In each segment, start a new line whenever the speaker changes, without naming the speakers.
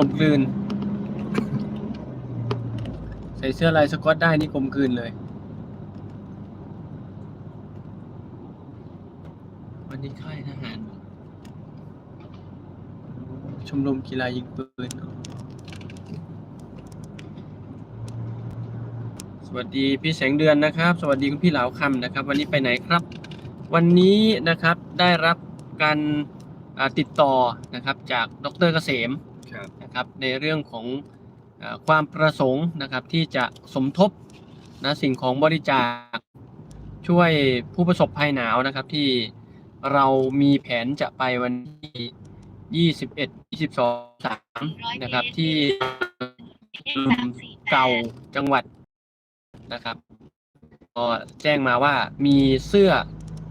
กลมกลืน ใส่เสื้อลายสก๊อตได้นี่กลมกลืนเลย วันนี้ค่ายทหาร ชมรมกีฬายิงปืน สวัสดีพี่แสงเดือนนะครับ สวัสดีคุณพี่เหลาคำนะครับ วันนี้ไปไหนครับ วันนี้นะครับได้รับการอ่าติดต่อนะครับจากดรเกษม
ครับ
นะครับในเรื่องของเออความประสงค์นะครับที่จะสมทบนะสิ่งของบริจาคช่วยผู้ประสบภัยหนาวนะครับที่เรามีแผนจะไปวันที่ 21 22 3นะครับที่เก่าจังหวัดนะครับก็แจ้งมาว่ามีเสื้อ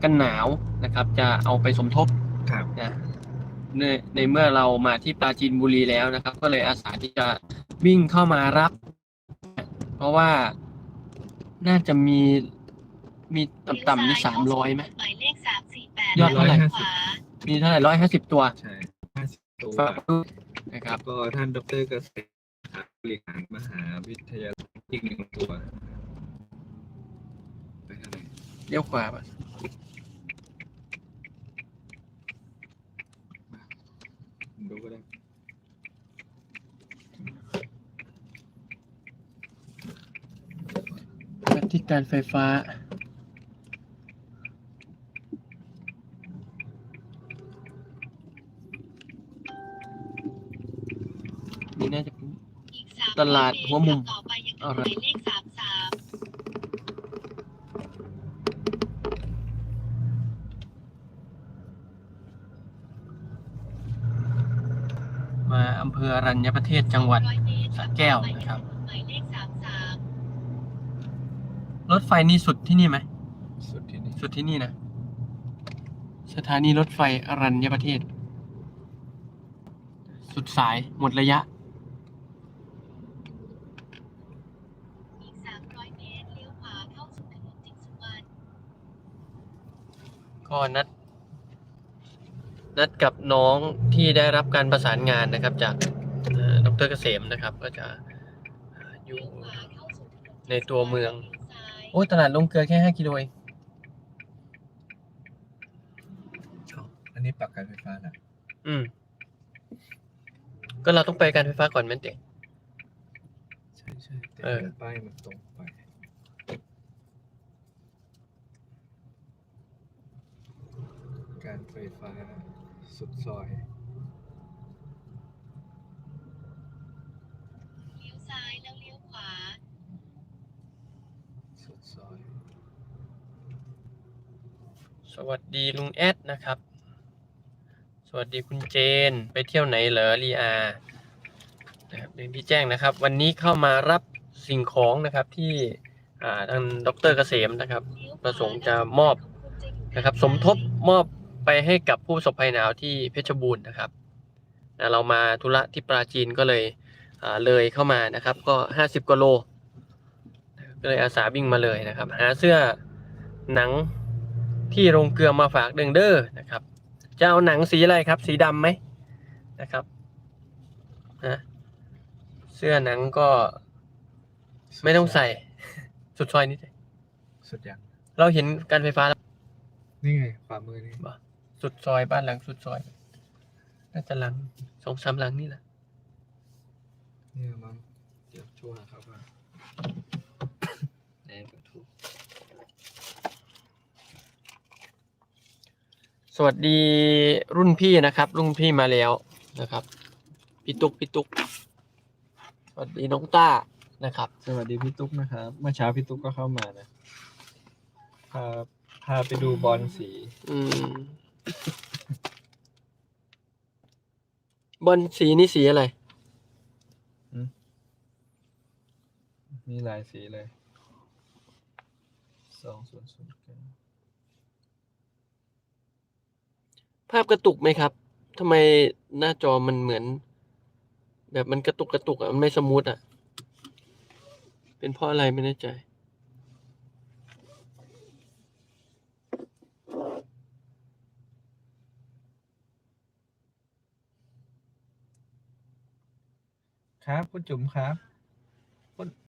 กันหนาวนะครับ จะเอาไปสมทบ
ครับ
นะ ในในเมื่อเรามาที่ปราจีนบุรีแล้วนะครับ ก็เลยอาสาที่จะวิ่งเข้ามารับ เพราะว่าน่าจะมีมีต่ำๆนี่สามร้อยไหม
หมายเลขสามสี่แปด
ยอดเท่าไหร่
ขวา
มีเท่าไหร่ร้อยห้าสิบตัว
ใช่ห้าสิบตัว
ฝากด้วยนะครับ
ก็ท่านดรเกษตรครับบริหารมหาวิทยาลัยอีกหนึ่งตัวไปทางไหน
เลี้ยวขวาป่ะ
ดูก็ได้
มาที่การไฟฟ้า นี่น่าจะเป็น
อีกสาม
ตลาดหัวมุม
ต่อไปยัง
เอา
ห
ละ
มายเลขสามสาม
มา อำเภออรัญญประเทศจังหวัด
ร้อยเมตร
สระแก้วนะครับ
หมายเลขสามสาม
รถไฟนี่สุดที่นี่ไหม
สุดที่นี่
สุดที่นี่นะ สถานีรถไฟอรัญญประเทศ สุดสายหมดระยะ
อีกสามร้อยเมตรเลี้ยวขวาเข้าสู่ถนนจิตรสุวรรณ
ก็นัด นัดกับน้องที่ได้รับการประสานงานนะครับ จากเอ่อดรเกษมนะครับ ก็จะเอ่ออยู่
เลี้ยวขวาเข้าสู่ถนน
ในตัวเมือง
ลี้ยวซ้าย
โอ้ยตลาดลงเกลือแค่5กิโลเอง
เอาอันนี้ปักการไฟฟ้านะ
อืม ก็เราต้องไปการไฟฟ้าก่อนแม่นเตะ
ใช่ใช่แต่
เออ
ป้ายมันตรงไปการไฟฟ้า สุดซอย
เลี้ยวซ้ายแล้วเลี้ยวขวา
สุดซอย
สวัสดีลุงแอดนะครับ สวัสดีคุณเจน ไปเที่ยวไหนเหรอลีอานะครับเรียนพี่แจ้งนะครับ วันนี้เข้ามารับสิ่งของนะครับที่อ่าทางดรเกษมนะครับ ประสงค์จะมอบนะครับ สมทบมอบ ไปให้กับผู้ประสบภัยหนาวที่เพชรบูรณ์นะครับนะเรามาธุระที่ปราจีนก็เลยอ่าเลยเข้ามานะครับ ก็ห้าสิบกว่าโลก็เลยอาสาวิ่งมาเลยนะครับ หาเสื้อหนังที่โรงเกลือมาฝากเด้งเด้อนะครับ จะเอาหนังสีอะไรครับ สีดำไหมนะครับนะเสื้อหนังก็ไม่ต้องใส่ สุดซอยนิดเดียว
สุดยัง
เราเห็นการไฟฟ้าแล้ว
นี่ไงขวามือนี่
สุดซอยบ้านหลังสุดซอยน่าจะหลังสองสามหลังนี่แหละ
เนี่ยมั้งเดี๋ยวช่วยหาครับว่าแอนก็ถูก
สวัสดีรุ่นพี่นะครับ รุ่นพี่มาแล้วนะครับพี่ตุกพี่ตุกสวัสดีน้องต้านะครับ
สวัสดีพี่ตุ๊กนะครับเมื่อเช้าพี่ตุ๊กก็เข้ามานะพาพาไปดูบอลสี
อืม บอลสีนี่สีอะไร
มีหลายสีเลย สองศูนย์ศูนย์เก้า
ภาพกระตุกไหมครับ ทำไมหน้าจอมันเหมือน แบบมันกระตุกกระตุกอะ มันไม่สมูทอะ เป็นเพราะอะไรไม่แน่ใจ
ครับ คุณจุ๋มครับ คุณ